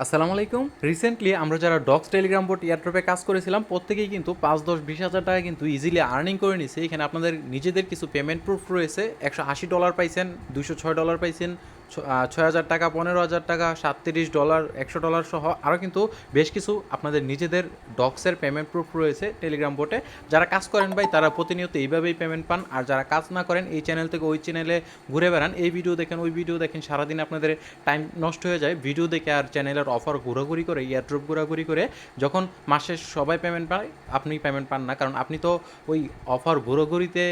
আসসালামু আলাইকুম। রিসেন্টলি আমরা যারা ডক্স টেলিগ্রাম বোর্ড এয়ারড্রপে কাজ করেছিলাম, প্রত্যেকেই কিন্তু পাঁচ, দশ, বিশ হাজার টাকা কিন্তু ইজিলি আর্নিং করে নিছে এখানে আপনাদের নিজেদের কিছু পেমেন্ট প্রুফ রয়েছে। একশো আশি ডলার পাইছেন দুশো ছয় ডলার পাইছেন ছয় হাজার টাকা, পনেরো হাজার টাকা, সাতত্রিশ ডলার, একশো ডলার সহ আরও কিন্তু বেশ কিছু আপনাদের নিজেদের ডক্সের পেমেন্ট প্রুফ রয়েছে টেলিগ্রাম বোর্ডে যারা কাজ করেন ভাই, তারা প্রতিনিয়ত এইভাবেই পেমেন্ট পান। আর যারা কাজ না করেন, এই চ্যানেল থেকে ওই চ্যানেলে ঘুরে বেড়ান। এই ভিডিও দেখেন, ওই ভিডিও দেখেন, সারাদিন আপনাদের টাইম নষ্ট হয়ে যায়। ভিডিও দেখে আর চ্যানেলের অফার ঘোরাঘুরি করে ইয়ারড্রপ ঘোরাঘুরি করে, যখন মাসে সবাই পেমেন্ট পায় আপনি পেমেন্ট পান না। কারণ আপনি তো ওই অফার ঘোরাঘুরিতে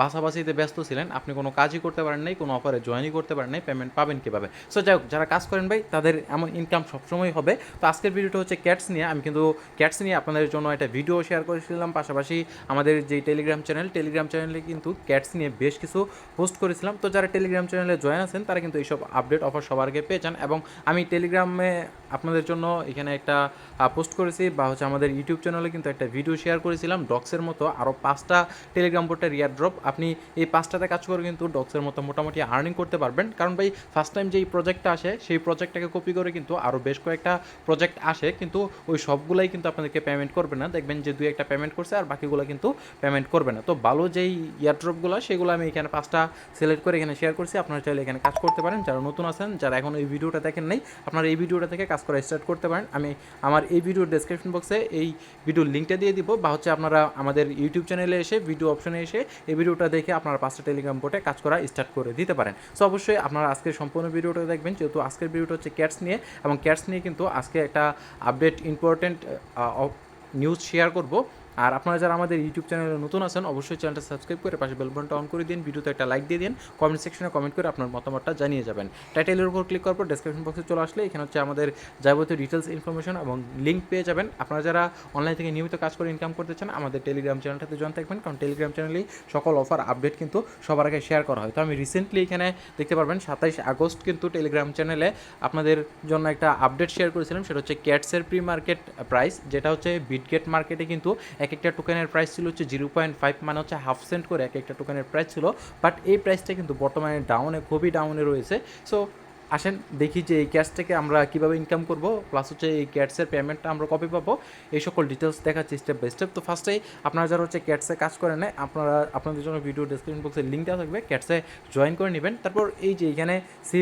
বাছাবাছিতে ব্যস্ত ছিলেন। আপনি কোনো কাজই করতে পারেন নাই, কোনো অফারে জয়েনই করতে পারেন নাই পেমেন্ট পাবেন কীভাবে? সো যাই হোক, যারা কাজ করেন ভাই, তাদের এমন ইনকাম সবসময় হবে। তো আজকের ভিডিওটা হচ্ছে ক্যাটস নিয়ে। আমি কিন্তু ক্যাটস নিয়ে আপনাদের জন্য একটা ভিডিও শেয়ার করেছিলাম। পাশাপাশি আমাদের যে টেলিগ্রাম চ্যানেল টেলিগ্রাম চ্যানেলে কিন্তু ক্যাটস নিয়ে বেশ কিছু পোস্ট করেছিলাম। তো যারা টেলিগ্রাম চ্যানেলে জয়েন আছেন, তারা কিন্তু এইসব আপডেট অফার সবার আগে পেয়ে যান। এবং আমি টেলিগ্রামে আপনাদের জন্য এখানে একটা পোস্ট করেছি বা হচ্ছে আমাদের ইউটিউব চ্যানেলে কিন্তু একটা ভিডিও শেয়ার করেছিলাম। ডক্সের মতো আরও পাঁচটা টেলিগ্রাম বোর্ডের ইয়ার ড্রপ আপনি এই পাঁচটাতে কাজ করে কিন্তু ডক্সের মতো মোটামুটি আর্নিং করতে পারবেন। কারণ ভাই ফার্স্ট টাইম যেই প্রজেক্টটা আসে, সেই প্রজেক্টটাকে কপি করে কিন্তু আরও বেশ কয়েকটা প্রজেক্ট আসে। কিন্তু ওই সবগুলাই কিন্তু আপনাদেরকে পেমেন্ট করবে না। দেখবেন যে দুই একটা পেমেন্ট করছে আর বাকিগুলো কিন্তু পেমেন্ট করবে না। তো ভালো যেই ইয়ারড্রপগুলো সেগুলো আমি এখানে পাঁচটা সিলেক্ট করে এখানে শেয়ার করছি। আপনারা চাইলে এখানে কাজ করতে পারেন। যারা নতুন আছেন, যারা এখন এই ভিডিওটা দেখেন নাই, আপনারা এই ভিডিওটা থেকে কাজ করা স্টার্ট করতে পারেন। আমি আমার এই ভিডিওর ডেসক্রিপশন বক্সে এই ভিডিওর লিঙ্কটা দিয়ে দিব বা হচ্ছে আপনারা আমাদের ইউটিউব চ্যানেলে এসে ভিডিও অপশনে এসে এই ভিডিওটা দেখে আপনারা পাঁচটা টেলিগ্রাম বোর্ডে কাজ করা স্টার্ট করে দিতে পারেন। সো অবশ্যই আপনারা আজকের সম্পূর্ণ ভিডিওটা দেখবেন, যেহেতু আজকের ভিডিওটা হচ্ছে ক্যাটস নিয়ে এবং ক্যাটস নিয়ে কিন্তু আজকে একটা আপডেট ইম্পর্টেন্ট নিউজ শেয়ার করব। আর আপনারা যারা আমাদের ইউটিউব চ্যানেলে নতুন আছেন, অবশ্যই চ্যানেলটা সাবস্ক্রাইব করে পাশে বেলবনটা অন করে দিন ভিডিওতে একটা লাইক দিয়ে দিন কমেন্ট সেকশনে কমেন্ট করে আপনার মতামতটা জানিয়ে যাবেন। টাইটেলের উপর ক্লিক করার পর ডেসক্রিপশন বক্সে চলে আসলে এখানে হচ্ছে আমাদের যাবতীয় ডিটেলস ইনফরমেশন এবং লিঙ্ক পেয়ে যাবেন। আপনারা যারা অনলাইন থেকে নিয়মিত কাজ করে ইনকাম করতে চান, আমাদের টেলিগ্রাম চ্যানেলটাতে জয়েন থাকবেন, কারণ টেলিগ্রাম চ্যানেলেই সকল অফার আপডেট কিন্তু সবার আগে শেয়ার করা হয়। তো আমি রিসেন্টলি এখানে দেখতে পারবেন, সাতাইশ আগস্ট কিন্তু টেলিগ্রাম চ্যানেলে আপনাদের জন্য একটা আপডেট শেয়ার করেছিলাম, সেটা হচ্ছে ক্যাটসের প্রি মার্কেট প্রাইস যেটা হচ্ছে বিটগেট মার্কেটে কিন্তু এক একটা টোকেনের প্রাইস ছিল হচ্ছে জিরো পয়েন্ট ফাইভ মানে হচ্ছে হাফ সেন্ট করে এক একটা টোকেনের প্রাইস ছিল। বাট এই প্রাইসটা কিন্তু বর্তমানে ডাউনে খুবই ডাউনে রয়েছে। সো আসেন, দেখি যে এই ক্যাশ থেকে আমরা কীভাবে ইনকাম করব প্লাস হচ্ছে এই ক্যাটসের পেমেন্টটা আমরা কবে পাবো। এই সকল ডিটেলস দেখাচ্ছি স্টেপ বাই স্টেপ তো ফার্স্টেই আপনারা যারা হচ্ছে ক্যাটসে কাজ করে নেয় আপনারা, আপনাদের জন্য ভিডিও ডিসক্রিপশন বক্সে লিঙ্ক দেওয়া থাকবে। ক্যাটসে জয়েন করে নেবেন। তারপর এই যে এখানে সি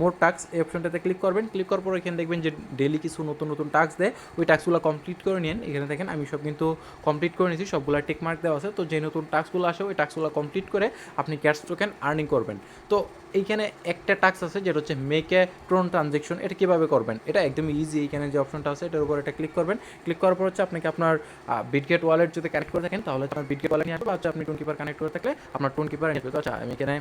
মোর টাস্ক এই অপশনটাতে ক্লিক করবেন। ক্লিক করার পর এখানে দেখবেন যে ডেলি কিছু নতুন নতুন টাস্ক দেয়। ওই টাস্কগুলো কমপ্লিট করে নিন এখানে দেখেন, আমি সব কিন্তু কমপ্লিট করে নিয়েছি। সবগুলো টেক মার্ক দেওয়া আছে। তো যে নতুন টাস্কগুলো আসে, ওই টাস্কগুলো কমপ্লিট করে আপনি ক্যাটস টোকেন আর্নিং করবেন। তো এইখানে একটা টাস্ক আছে, যেটা হচ্ছে মেক এ ট্রোন ট্রানজেকশন এটা কীভাবে করবেন? এটা একদম ইজি এইখানে যে অপশনটা আছে, এটার উপর এটা ক্লিক করবেন। ক্লিক করার পর হচ্ছে আপনাকে আপনার বিটগেট ওয়ালেট যদি কানেক্ট করে থাকেন, তাহলে আপনার বিটগেট ওয়ালেট নিয়ে আসবে হচ্ছে আপনি টোন কিপার কানেক্ট করে থাকলে আপনার টোন কিপার নিয়ে আসবে। আচ্ছা আমি এখানে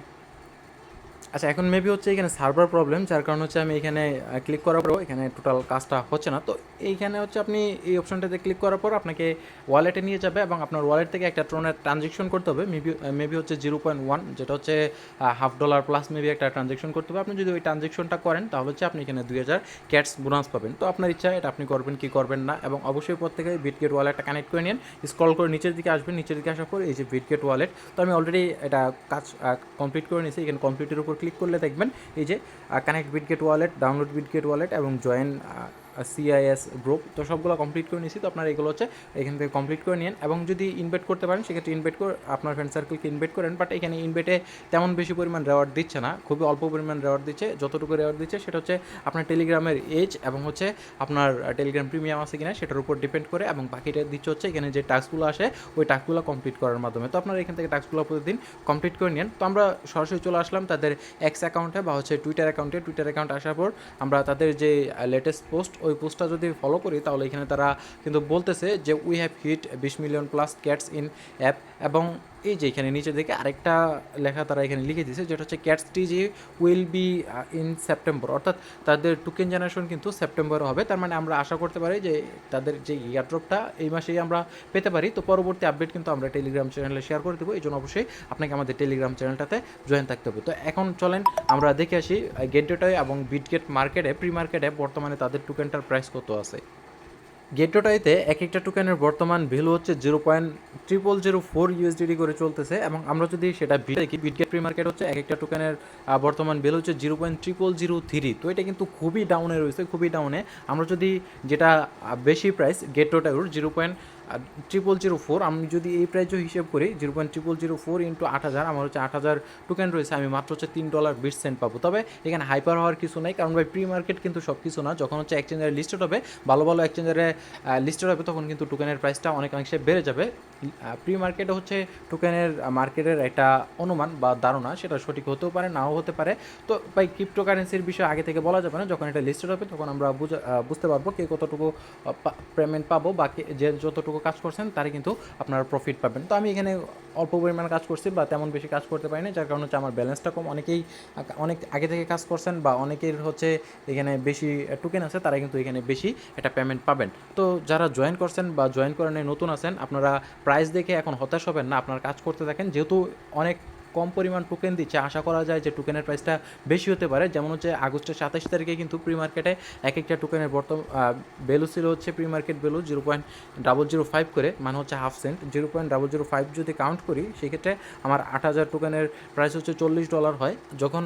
আচ্ছা এখন মেবি হচ্ছে এখানে সার্ভার প্রবলেম যার কারণে হচ্ছে আমি এখানে ক্লিক করার পরও এখানে টোটাল কাজটা হচ্ছে না। তো এইখানে হচ্ছে আপনি এই অপশনটাতে ক্লিক করার পর আপনাকে ওয়ালেটে নিয়ে যাবে এবং আপনার ওয়ালেট থেকে একটা ট্রোনের ট্রানজেকশন করতে হবে। মেবি মেবি হচ্ছে জিরো পয়েন্ট ওয়ান যেটা হচ্ছে হাফ ডলার প্লাস মেবি একটা ট্রানজেকশন করতে হবে। আপনি যদি ওই ট্রানজেকশনটা করেন, তাহলে হচ্ছে আপনি এখানে দুই হাজার ক্যাটস বোনাস পাবেন। তো আপনার ইচ্ছা এটা আপনি করবেন কি করবেন না এবং অবশ্যই প্রত্যেকে বিটগেট ওয়ালেটটা কানেক্ট করে নিন। স্ক্রল করে নিচের দিকে আসবেন। নিচের দিকে আসার পর এই যে বিটগেট ওয়ালেট তো আমি অলরেডি এটা কাজ কমপ্লিট করে নিয়েছি। এখানে কমপ্লিটের উপর ক্লিক করলে দেখবেন এই যে connect Bitget wallet download Bitget wallet এবং জয়েন সিআইএস গ্রুপ তো সবগুলো কমপ্লিট করে নিয়েছি। তো আপনারা এগুলো হচ্ছে এখান থেকে কমপ্লিট করে নিন এবং যদি ইনভাইট করতে পারেন, সেক্ষেত্রে ইনভাইট করে আপনার ফ্রেন্ড সার্কেলকে ইনভাইট করেন। বাট এখানে ইনভাইটে তেমন বেশি পরিমাণ রেওয়ার্ড দিচ্ছে না। খুবই অল্প পরিমাণ রেওয়ার্ড দিচ্ছে। যতটুকু রেওয়ার্ড দিচ্ছে, সেটা হচ্ছে আপনার টেলিগ্রামের এজ এবং হচ্ছে আপনার টেলিগ্রাম প্রিমিয়াম আছে কিনা, সেটার উপর ডিপেন্ড করে। এবং বাকিটা দিচ্ছে হচ্ছে এখানে যে টাস্কগুলো আসে, ওই টাস্কগুলো কমপ্লিট করার মাধ্যমে। তো আপনারা এখান থেকে টাস্কগুলো প্রতিদিন কমপ্লিট করে নিন তো আমরা সরাসরি চলে আসলাম তাদের এক্স অ্যাকাউন্টে বা হচ্ছে টুইটার অ্যাকাউন্টে টুইটার অ্যাকাউন্ট আসার পর আমরা তাদের যে লেটেস্ট পোস্ট ওই পোস্টটা যদি ফলো করি, তাহলে এখানে তারা কিন্তু বলতেছে যে উই হ্যাভ হিট বিশ million plus cats in app এবং এই যে এখানে নিচে দেখে আরেকটা লেখা তারা এখানে লিখে দিয়েছে, যেটা হচ্ছে cats TG will be in September অর্থাৎ তাদের টুকেন জেনারেশন কিন্তু সেপ্টেম্বরে হবে। তার মানে আমরা আশা করতে পারি যে তাদের যে ইয়ারড্রপটা এই মাসেই আমরা পেতে পারি। তো পরবর্তী আপডেট কিন্তু আমরা টেলিগ্রাম চ্যানেলে শেয়ার করে দেবো। এই জন্য অবশ্যই আপনাকে আমাদের টেলিগ্রাম চ্যানেলটাতে জয়েন থাকতে হবে। তো এখন চলেন, আমরা দেখে আসি গেটডেটায় এবং বিটগেট মার্কেটে প্রি মার্কেটে বর্তমানে তাদের টুকেনটার প্রাইস কত আছে। গেটোটাইতে এক একটা টোকেনের বর্তমান ভ্যালু হচ্ছে zero point triple zero four USDD করে চলতেছে এবং আমরা যদি সেটা বিট দেখি বিটগেট প্রি মার্কেট হচ্ছে এক একটা টোকেনের বর্তমান ভ্যালু হচ্ছে zero point triple zero three তো এটা কিন্তু খুবই ডাউনে রয়েছে, খুবই ডাউনে আমরা যদি যেটা বেশি price গেটোটাইর zero point triple zero four আমি যদি এই প্রাইসও হিসেব করি zero point triple zero four into আট হাজার, আমার হচ্ছে আট হাজার টোকেন রয়েছে, আমি মাত্র হচ্ছে তিন ডলার বিশ সেন্ট পাবো। তবে এখানে হাইপার হওয়ার কিছু নাই, কারণ ভাই প্রি মার্কেট কিন্তু সব কিছু না। যখন হচ্ছে এক্সচেঞ্জারে লিস্টেড হবে, ভালো ভালো এক্সচেঞ্জারে লিস্টেড হবে, তখন কিন্তু টোকেনের প্রাইসটা অনেকাংশে বেড়ে যাবে। প্রি মার্কেটে হচ্ছে টোকেনের মার্কেটের একটা অনুমান বা ধারণা, সেটা সঠিক হতেও পারে, নাও হতে পারে। তো ভাই ক্রিপ্টোকারেন্সির বিষয়ে আগে থেকে বলা যাবে না, যখন এটা লিস্টেড হবে, তখন আমরা বুঝা- বুঝতে পারব কে কতটুকু পেমেন্ট পাবো বা কে- যে যতটুকু কাজ করছেন, তারই কিন্তু আপনারা প্রফিট পাবেন। তো আমি এখানে অল্প পরিমাণ কাজ করছি, বা তেমন বেশি কাজ করতে পারিনি, যার কারণে হচ্ছে আমার ব্যালেন্সটা কম। অনেকেই অনেক আগে থেকে কাজ করছেন, বা অনেকের হচ্ছে এখানে বেশি টোকেন আছে তারা কিন্তু এখানে বেশি একটা পেমেন্ট পাবেন। তো যারা জয়েন করছেন, বা জয়েন করেন নতুন আছেন, আপনারা প্রাইস দেখে এখন হতাশ হবেন না, আপনারা কাজ করতে থাকেন। যেহেতু অনেক কম পরিমাণ টোকেন দিচ্ছে। আশা করা যায় যে টোকেনের প্রাইসটা বেশি হতে পারে। যেমন হচ্ছে আগস্টের সাতাশ তারিখে কিন্তু প্রি মার্কেটে এক একটা টোকেনের বর্তমান ভ্যালু ছিল হচ্ছে pre market value zero point double zero five করে মানে হচ্ছে half cent zero point double zero five যদি কাউন্ট করি, সেক্ষেত্রে আমার আট হাজার টোকেনের প্রাইস হচ্ছে চল্লিশ ডলার হয়। যখন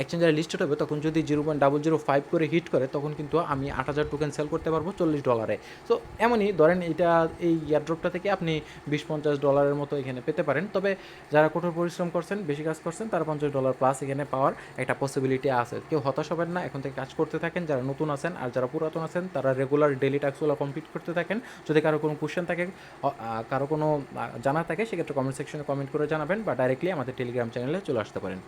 এক্সচেঞ্জারে লিস্টেড হবে, তখন যদি zero point double zero five করে হিট করে, তখন কিন্তু আমি আট হাজার টোকেন সেল করতে পারব চল্লিশ ডলারে তো এমনই ধরেন এটা এই ইয়ারড্রপটা থেকে আপনি বিশ পঞ্চাশ ডলারের মতো এখানে পেতে পারেন। তবে যারা কঠোর পরিশ্রম করছেন বেশি কাজ করছেন, তারা পঞ্চাশ ডলার প্লাস এখানে পাওয়ার একটা পসিবিলিটি আছে। কেউ হতাশ হবেন না, এখন থেকে কাজ করতে থাকেন, যারা নতুন আছেন আর যারা পুরাতন আছেন, তারা রেগুলার ডেলি টাস্কগুলো কমপ্লিট করতে থাকেন। যদি কারও কোনো কোশ্চেন থাকে কারও কোনো জানা থাকে, সেক্ষেত্রে কমেন্ট সেকশনে কমেন্ট করে জানাবেন বা ডাইরেক্টলি আমাদের টেলিগ্রাম চ্যানেলে চলে আসতে পারেন।